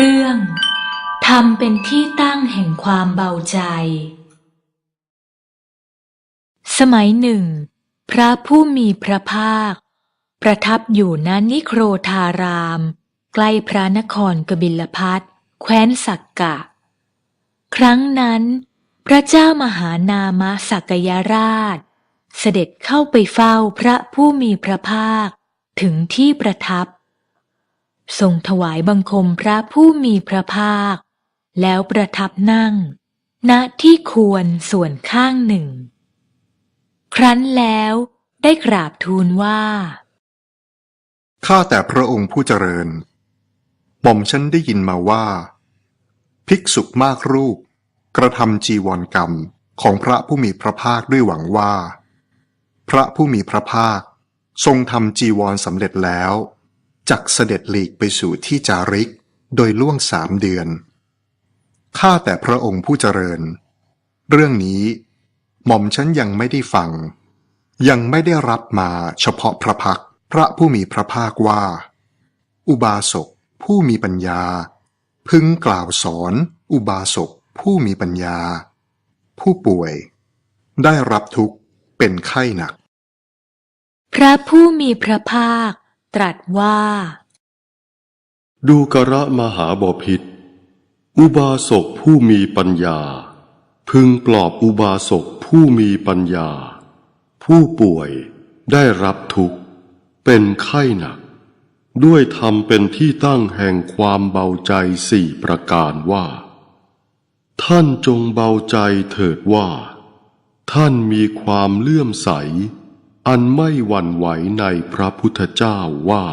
เรื่องทำเป็นที่ตั้งแห่งความเบาใจ สมัยหนึ่ง พระผู้มีพระภาค ประทับอยู่ณนนิโครธาราม ใกล้พระนครกบิลพัทแคว้นสักกะ ครั้งนั้น พระเจ้ามหานามสักยราช เสด็จเข้าไปเฝ้าพระผู้มีพระภาคถึงที่ประทับ ทรงถวายบังคมพระผู้มีพระภาค แล้วประทับนั่ง ณที่ควรส่วนข้างหนึ่ง ครั้นแล้วได้กราบทูลว่า ข้าแต่พระองค์ผู้เจริญหม่อมฉันได้ยินมาว่า ภิกษุมากรูป กระทำจีวรกรรมของพระผู้มีพระภาคด้วยหวังว่า พระผู้มีพระภาค ทรงทำจีวรสำเร็จแล้ว จักเสด็จหลีกไปสู่ที่จาริก โดยล่วงสามเดือน ข้าแต่พระองค์ผู้เจริญ เรื่องนี้ หม่อมฉันยังไม่ได้ฟัง ยังไม่ได้รับมาเฉพาะพระพักพระผู้มีพระภาคว่า อุบาสกผู้มีปัญญา พึงกล่าวสอน อุบาสกผู้มีปัญญา ผู้ป่วย ได้รับทุกข์เป็นไข้หนัก พระผู้มีพระภาค ตรัสว่า ดูกระมหาบพิษ อุบาสกผู้มีปัญญา พึงปลอบอุบาสกผู้มีปัญญา ผู้ป่วยได้รับทุกข์ เป็นไข้หนัก ด้วยทำเป็นที่ตั้งแห่งความเบาใจสี่ประการว่า ท่านจงเบาใจเถิดว่า ท่านมีความเลื่อมใส อันไม่หวั่นไหวในพระพุทธเจ้าว่า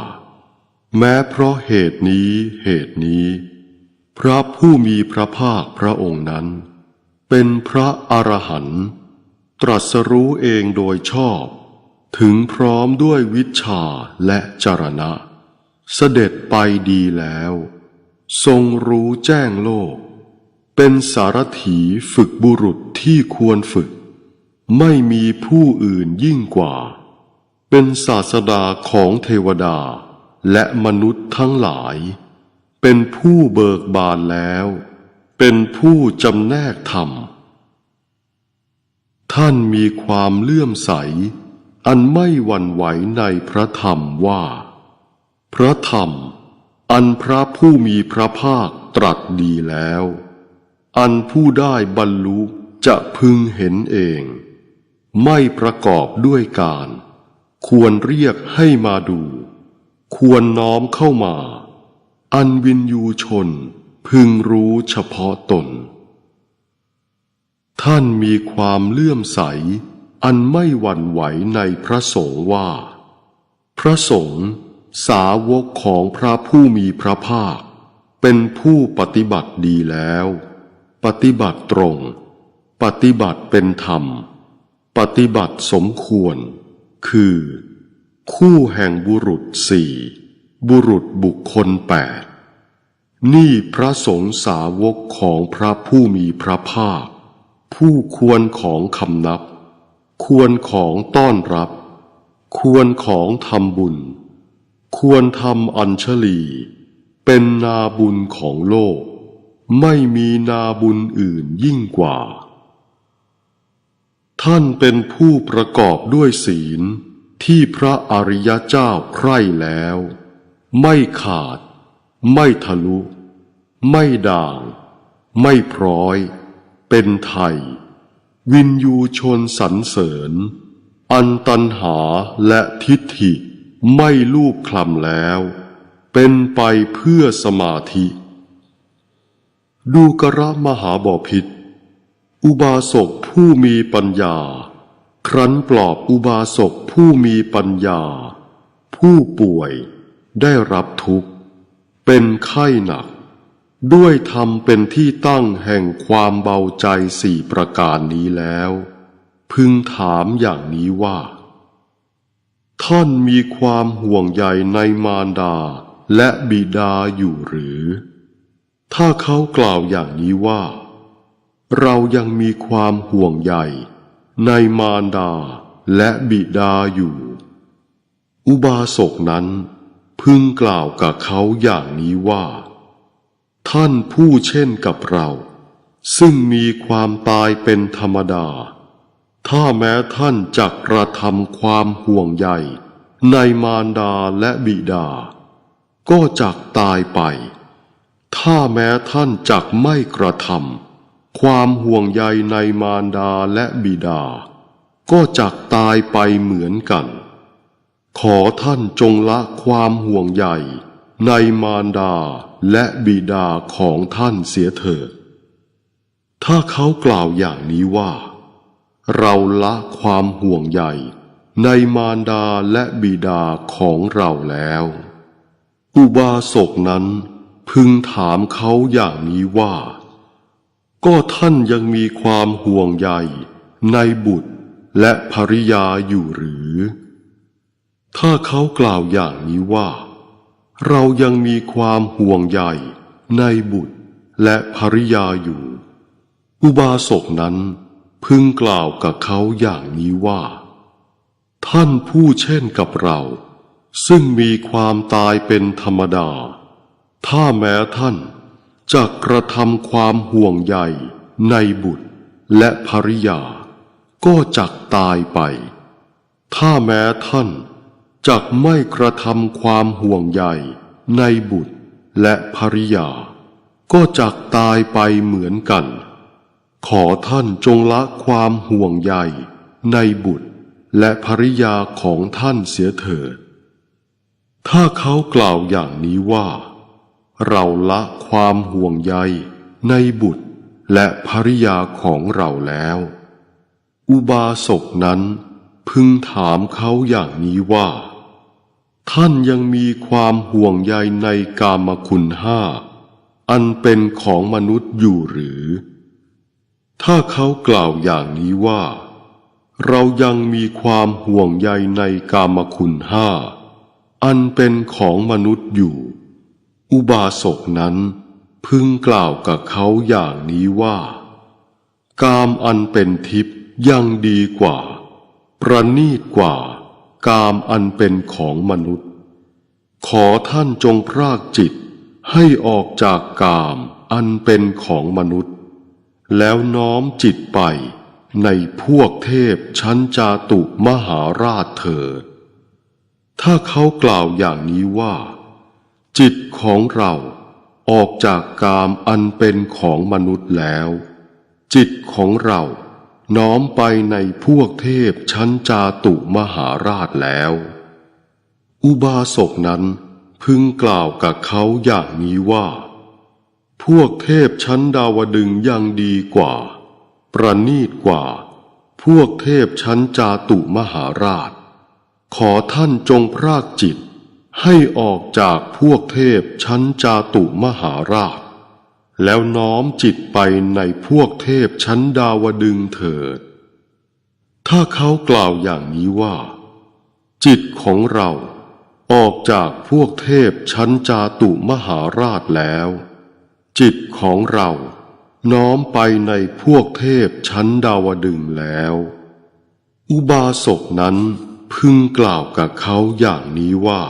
แม้เพราะเหตุนี้เหตุนี้ พระผู้มีพระภาคพระองค์นั้น เป็นพระอรหันต์ตรัสรู้เองโดยชอบ ถึงพร้อมด้วยวิชาและจรณะ เสด็จไปดีแล้ว ทรงรู้แจ้งโลก เป็นสารถีฝึกบุรุษที่ควรฝึก ไม่มีผู้อื่นยิ่งกว่า เป็นศาสดาของเทวดา และมนุษย์ทั้งหลาย เป็นผู้เบิกบานแล้ว เป็นผู้จำแนกธรรม ท่านมีความเลื่อมใส อันไม่หวั่นไหวในพระธรรมว่า พระธรรม อันพระผู้มีพระภาคตรัสดีแล้ว อันผู้ได้บรรลุจะพึงเห็นเอง ไม่ประกอบด้วยการ ควรเรียกให้มาดู ควรน้อมเข้ามา อันวินยูชนพึงรู้เฉพาะตน ท่านมีความเลื่อมใส อันไม่หวั่นไหวในพระสงฆ์ว่า พระสงฆ์สาวกของพระผู้มีพระภาค เป็นผู้ปฏิบัติดีแล้ว ปฏิบัติตรง ปฏิบัติเป็นธรรม ปฏิบัติสมควร คือ คู่แห่งบุรุษสี่บุรุษบุคคลแปดนี่พระสงฆ์สาวกของพระผู้มีพระภาค ผู้ควรของคำนับ ควรของต้อนรับ ควรของทำบุญ ควรทำอัญชลี เป็นนาบุญของโลก ไม่มีนาบุญอื่นยิ่งกว่า ท่านเป็นผู้ประกอบด้วยศีลที่พระอริยเจ้าใคร่แล้ว ไม่ขาด ไม่ทะลุ ไม่ด่าง ไม่พร้อย เป็นไทย วินยูชนสรรเสริญ อันตันหาและทิฏฐิไม่ลูบคลำแล้ว เป็นไปเพื่อสมาธิ ดูกระมหาบอพิษ อุบาสกผู้มีปัญญา ครั้นปลอบอุบาสกผู้มีปัญญา ผู้ป่วยได้รับทุกข์ เป็นไข้หนัก ด้วยทำเป็นที่ตั้งแห่งความเบาใจสี่ประการนี้แล้ว พึงถามอย่างนี้ว่า ท่านมีความห่วงใยในมารดาและบิดาอยู่หรือ ถ้าเขากล่าวอย่างนี้ว่า เรายังมีความห่วงใยในมารดาและบิดาอยู่ อุบาสกนั้นพึงกล่าวกับเขาอย่างนี้ว่า ท่านผู้เช่นกับเรา ซึ่งมีความตายเป็นธรรมดา ถ้าแม้ท่านจักกระทำความห่วงใยในมารดาและบิดา ก็จักตายไป ถ้าแม้ท่านจักไม่กระทำ ความห่วงใยในมารดาและบิดา ก็จักตายไปเหมือนกัน ขอท่านจงละความห่วงใยในมารดาและบิดาของท่านเสียเถิด ถ้าเขากล่าวอย่างนี้ว่า เราละความห่วงใยในมารดาและบิดาของเราแล้ว อุบาสกนั้นพึงถามเขาอย่างนี้ว่า ก็ท่านยังมีความห่วงใยในบุตรและภริยาอยู่หรือ ถ้าเขากล่าวอย่างนี้ว่า เรายังมีความห่วงใยในบุตรและภริยาอยู่ อุบาสกนั้นพึงกล่าวกับเขาอย่างนี้ว่า ท่านผู้เช่นกับเรา ซึ่งมีความตายเป็นธรรมดา ถ้าแม้ท่าน จะกระทำความห่วงใยในบุตรและภริยา ก็จักตายไป ถ้าแม้ท่านจักไม่กระทำความห่วงใยในบุตรและภริยา ก็จักตายไปเหมือนกัน ขอท่านจงละความห่วงใยในบุตรและภริยาของท่านเสียเถิด ถ้าเขากล่าวอย่างนี้ว่า เราละความห่วงใยในบุตรและภริยาของเราแล้ว อุบาสกนั้นพึงถามเขาอย่างนี้ว่า ท่านยังมีความห่วงใยในกามคุณห้า อันเป็นของมนุษย์อยู่หรือ ถ้าเขากล่าวอย่างนี้ว่า เรายังมีความห่วงใยในกามคุณห้า อันเป็นของมนุษย์อยู่ อุบาสกนั้นพึงกล่าวกับเขาอย่างนี้ว่า กามอันเป็นทิพย์ยังดีกว่า ประณีตกว่า กามอันเป็นของมนุษย์ ขอท่านจงพรากจิตให้ออกจากกามอันเป็นของมนุษย์ แล้วน้อมจิตไปในพวกเทพชั้นจาตุมหาราชเถิดถ้าเขากล่าวอย่างนี้ว่า จิตของเราออกจากกามอันเป็นของมนุษย์แล้ว จิตของเราน้อมไปในพวกเทพชั้นจาตุมหาราชแล้ว อุบาสกนั้นพึงกล่าวกับเขาอย่างนี้ว่า พวกเทพชั้นดาวดึงยังดีกว่า ประณีตกว่า พวกเทพชั้นจาตุมหาราช ขอท่านจงพรากจิต ให้ออกจากพวกเทพชั้นจาตุมหาราช แล้วน้อมจิตไปในพวกเทพชั้นดาวดึงเถิด ถ้าเขากล่าวอย่างนี้ว่า จิตของเราออกจากพวกเทพชั้นจาตุมหาราชแล้ว จิตของเราน้อมไปในพวกเทพชั้นดาวดึงแล้ว อุบาสกนั้นพึงกล่าวกับเขาอย่างนี้ว่า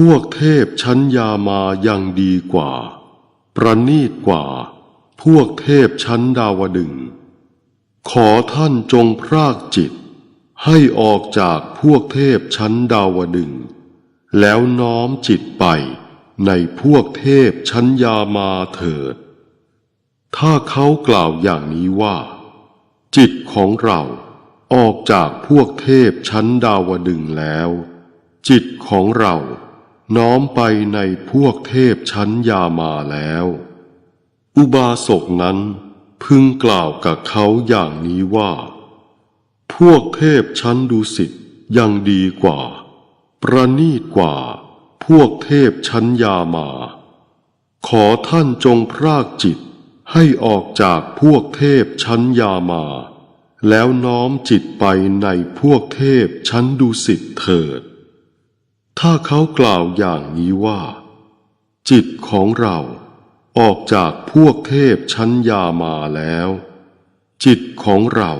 พวกเทพชั้นยามายังดีกว่า ประณีตกว่า พวกเทพชั้นดาวดึง ขอท่านจงพรากจิต ให้ออกจากพวกเทพชั้นดาวดึง แล้วน้อมจิตไปในพวกเทพชั้นยามาเถิด ถ้าเขากล่าวอย่างนี้ว่า จิตของเราออกจากพวกเทพชั้นดาวดึงแล้ว จิตของเรา น้อมไปในพวกเทพชั้นยามาแล้ว อุบาสกนั้นพึงกล่าวกับเขาอย่างนี้ว่า พวกเทพชั้นดุสิตยังดีกว่า ประณีตกว่า พวกเทพชั้นยามา ขอท่านจงพรากจิตให้ออกจากพวกเทพชั้นยามา แล้วน้อมจิตไปในพวกเทพชั้นดุสิตเถิด ถ้าเขากล่าวอย่างนี้ว่า จิตของเราออกจากพวกเทพชั้นยามาแล้ว จิตของเรา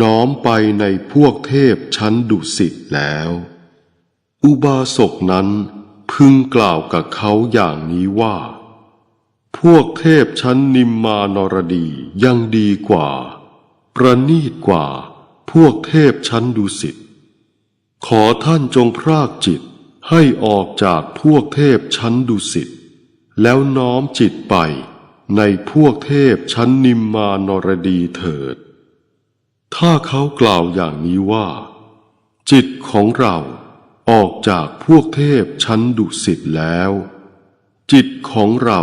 น้อมไปในพวกเทพชั้นดุสิตแล้ว อุบาสกนั้นพึงกล่าวกับเขาอย่างนี้ว่า พวกเทพชั้นนิมมานรดียังดีกว่า ประณีตกว่าพวกเทพชั้นดุสิตขอท่านจงพรากจิต ให้ออกจากพวกเทพชั้นดุสิต แล้วน้อมจิตไปในพวกเทพชั้นนิมมานรดีเถิด ถ้าเขากล่าวอย่างนี้ว่า จิตของเราออกจากพวกเทพชั้นดุสิตแล้ว จิตของเรา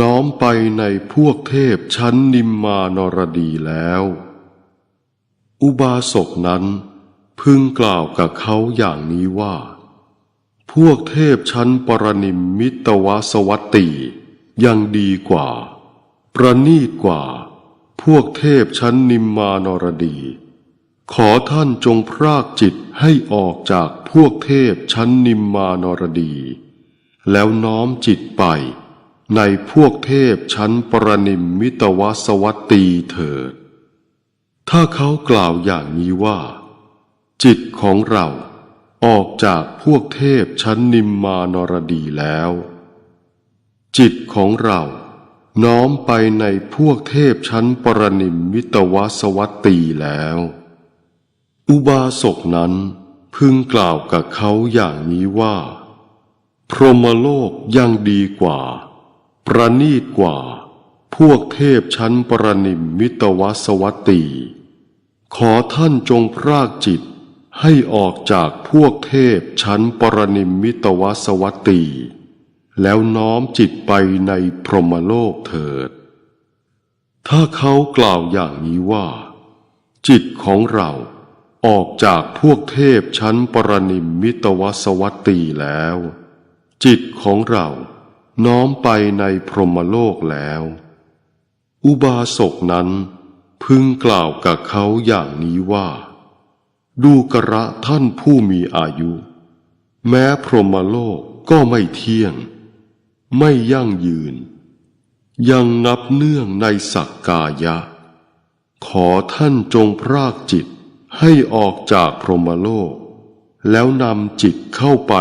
น้อมไปในพวกเทพชั้นนิมมานรดีแล้ว อุบาสกนั้นพึงกล่าวกับเขาอย่างนี้ว่า พวกเทพชั้นปรนิมมิตวสวัตตียังดีกว่า ประณีตกว่า พวกเทพชั้นนิมมานรดี ขอท่านจงพรากจิตให้ออกจากพวกเทพชั้นนิมมานรดี แล้วน้อมจิตไป ในพวกเทพชั้นปรนิมมิตวสวัตตีเถิด ถ้าเขากล่าวอย่างนี้ว่า จิตของเรา ออกจากพวกเทพชั้นนิมมานรดีแล้ว จิตของเราน้อมไปในพวกเทพชั้นปรนิมมิตวสวัตตีแล้ว อุบาสกนั้นพึงกล่าวกับเขาอย่างนี้ว่า พรหมโลกยังดีกว่า ประณีตกว่า พวกเทพชั้นปรนิมมิตวสวัตตีขอท่านจงพรากจิต ให้ออกจากพวกเทพชั้นปรนิมมิตวสวัตตี แล้วน้อมจิตไปในพรหมโลกเถิด ถ้าเขากล่าวอย่างนี้ว่า จิตของเราออกจากพวกเทพชั้นปรนิมมิตวสวัตตีแล้ว จิตของเราน้อมไปในพรหมโลกแล้ว อุบาสกนั้นพึงกล่าวกับเขาอย่างนี้ว่า ดูกระท่านผู้มีอายุ แม้พรหมโลกก็ไม่เที่ยง ไม่ยั่งยืน ยังนับเนื่องในสักกายะ ขอท่านจงพรากจิตให้ออกจากพรหมโลก แล้วนำจิตเข้าไป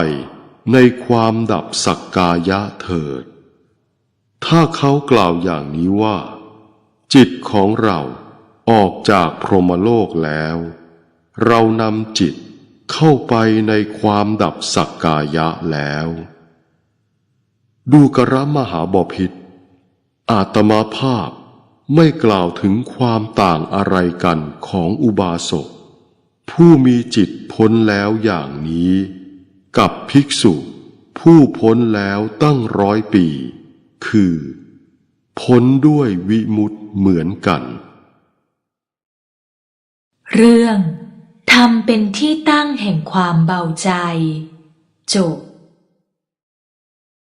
ในความดับสักกายะเถิด ถ้าเขากล่าวอย่างนี้ว่า จิตของเราออกจากพรหมโลกแล้ว เรานำจิตเข้าไปในความดับสักกายะแล้ว ดูกระมหาบพิษอาตมาภาพไม่กล่าวถึงความต่างอะไรกันของอุบาสก ผู้มีจิตพ้นแล้วอย่างนี้ กับภิกษุ ผู้พ้นแล้วตั้งร้อยปี คือ พ้นด้วยวิมุตเหมือนกัน เรื่อง ทำเป็นที่ตั้งแห่งความเบาใจ จบ